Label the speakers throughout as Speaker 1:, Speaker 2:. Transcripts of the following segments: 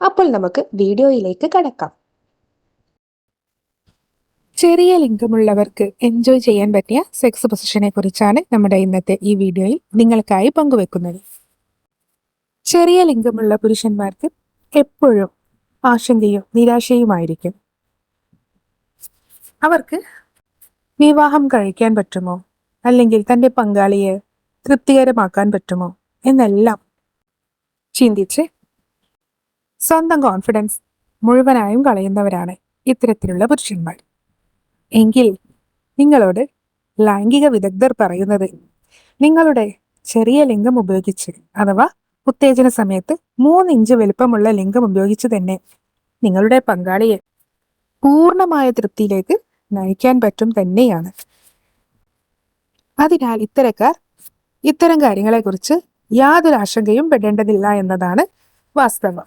Speaker 1: അപ്പോൾ നമുക്ക് വീഡിയോയിലേക്ക് കടക്കാം. ചെറിയ ലിംഗമുള്ളവർക്ക് എൻജോയ് ചെയ്യാൻ പറ്റിയ സെക്സ് പൊസിഷനെ കുറിച്ചാണ് നമ്മുടെ ഇന്നത്തെ ഈ വീഡിയോയിൽ നിങ്ങൾക്കായി പങ്കുവെക്കുന്നത്. ചെറിയ ലിംഗമുള്ള പുരുഷന്മാർക്ക് എപ്പോഴും ആശങ്കയും നിരാശയുമായിരിക്കും. അവർക്ക് വിവാഹം കഴിക്കാൻ പറ്റുമോ? അല്ലെങ്കിൽ തന്റെ പങ്കാളിയെ തൃപ്തികരമാക്കാൻ പറ്റുമോ? എന്നെല്ലാം ചിന്തിച്ച് സ്വന്തം കോൺഫിഡൻസ് മുഴുവനായും കളയുന്നവരാണ് ഇത്തരത്തിലുള്ള പുരുഷന്മാർ. എങ്കിൽ നിങ്ങളോട് ലൈംഗിക വിദഗ്ധർ പറയുന്നത് നിങ്ങളുടെ ചെറിയ ലിംഗം ഉപയോഗിച്ച് അഥവാ ഉത്തേജന സമയത്ത് മൂന്ന് ഇഞ്ച് വലുപ്പമുള്ള ലിംഗം ഉപയോഗിച്ച് തന്നെ നിങ്ങളുടെ പങ്കാളിയെ പൂർണമായ തൃപ്തിയിലേക്ക് നയിക്കാൻ പറ്റും തന്നെയാണ്. അതിനാൽ ഇത്തരക്കാർ ഇത്തരം കാര്യങ്ങളെക്കുറിച്ച് യാതൊരു ആശങ്കയും പെടേണ്ടതില്ല എന്നതാണ് വാസ്തവം.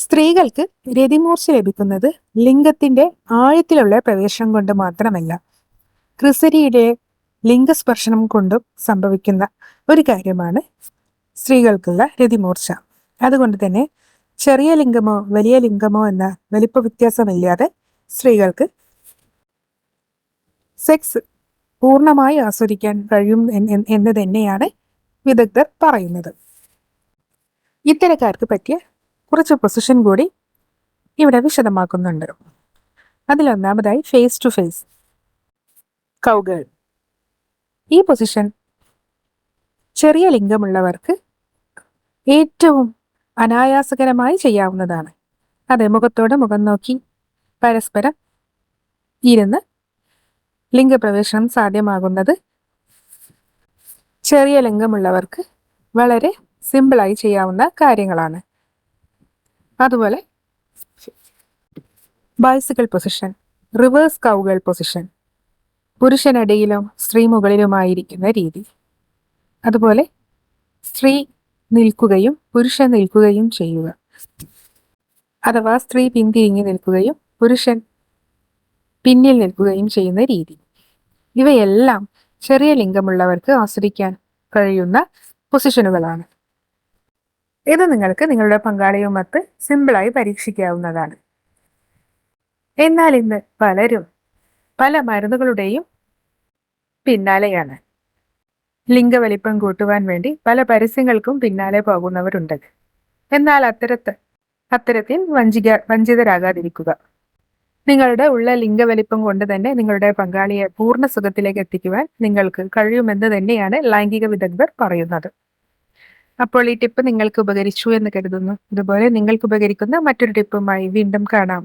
Speaker 1: സ്ത്രീകൾക്ക് രതിമൂർച്ച ലഭിക്കുന്നത് ലിംഗത്തിന്റെ ആഴത്തിലുള്ള പ്രവേശനം കൊണ്ട് മാത്രമല്ല ക്രിസരിയുടെ ലിംഗസ്പർശനം കൊണ്ടും സംഭവിക്കുന്ന ഒരു കാര്യമാണ് സ്ത്രീകൾക്കുള്ള രതിമൂർച്ച. അതുകൊണ്ട് തന്നെ ചെറിയ ലിംഗമോ വലിയ ലിംഗമോ എന്ന വലിപ്പ വ്യത്യാസമില്ലാതെ സ്ത്രീകൾക്ക് സെക്സ് പൂർണമായി ആസ്വദിക്കാൻ കഴിയും എന്ന് തന്നെയാണ് വിദഗ്ധർ പറയുന്നത്. ഇത്തരക്കാർക്ക് പറ്റിയ കുറച്ച് പൊസിഷൻ കൂടി ഇവിടെ വിശദമാക്കുന്നുണ്ട്. അതിലൊന്നാമതായി ഫേസ് ടു ഫേസ് കൗകൾ. ഈ പൊസിഷൻ ചെറിയ ലിംഗമുള്ളവർക്ക് ഏറ്റവും അനായാസകരമായി ചെയ്യാവുന്നതാണ്. അതെ മുഖത്തോട് മുഖം നോക്കി പരസ്പരം ഇരുന്ന് ലിംഗപ്രവേശനം സാധ്യമാകുന്നത് ചെറിയ ലിംഗമുള്ളവർക്ക് വളരെ സിമ്പിളായി ചെയ്യാവുന്ന കാര്യങ്ങളാണ്. അതുപോലെ bicycle position reverse cowgirl position പുരുഷനടിയിലും സ്ത്രീ മുകളിലുമായിരിക്കുന്ന രീതി. അതുപോലെ സ്ത്രീ നിൽക്കുകയും പുരുഷൻ നിൽക്കുകയും ചെയ്യുക. അഥവാ സ്ത്രീ പിന്തിരിഞ്ഞു നിൽക്കുകയും പുരുഷൻ പിന്നിൽ നിൽക്കുകയും ചെയ്യുന്ന രീതി. ഇവയെല്ലാം ചെറിയ ലിംഗമുള്ളവർക്ക് ആസ്വദിക്കാൻ കഴിയുന്ന പൊസിഷനുകളാണ് ഇത് നിങ്ങൾക്ക് നിങ്ങളുടെ പങ്കാളിയുമൊത്ത് സിമ്പിളായി പരീക്ഷിക്കാവുന്നതാണ്. എന്നാൽ ഇന്ന് പലരും പല മരുന്നുകളുടെയും പിന്നാലെയാണ്. ലിംഗവലിപ്പം കൂട്ടുവാൻ വേണ്ടി പല പരസ്യങ്ങൾക്കും പിന്നാലെ പോകുന്നവരുണ്ട്. എന്നാൽ അത്തരത്ത് അത്തരത്തിൽ വഞ്ചിക വഞ്ചിതരാകാതിരിക്കുക. നിങ്ങളുടെ ഉള്ള ലിംഗവലിപ്പം കൊണ്ട് തന്നെ നിങ്ങളുടെ പങ്കാളിയെ പൂർണ സുഖത്തിലേക്ക് എത്തിക്കുവാൻ നിങ്ങൾക്ക് കഴിയുമെന്ന് തന്നെയാണ് ലൈംഗിക വിദഗ്ധർ പറയുന്നത്. അപ്പോൾ ഈ ടിപ്പ് നിങ്ങൾക്ക് ഉപകരിച്ചു എന്ന് കരുതുന്നു. ഇതുപോലെ നിങ്ങൾക്ക് ഉപകരിക്കുന്ന മറ്റൊരു ടിപ്പുമായി വീണ്ടും കാണാം.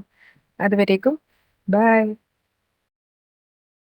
Speaker 1: അതുവരേക്കും ബൈ.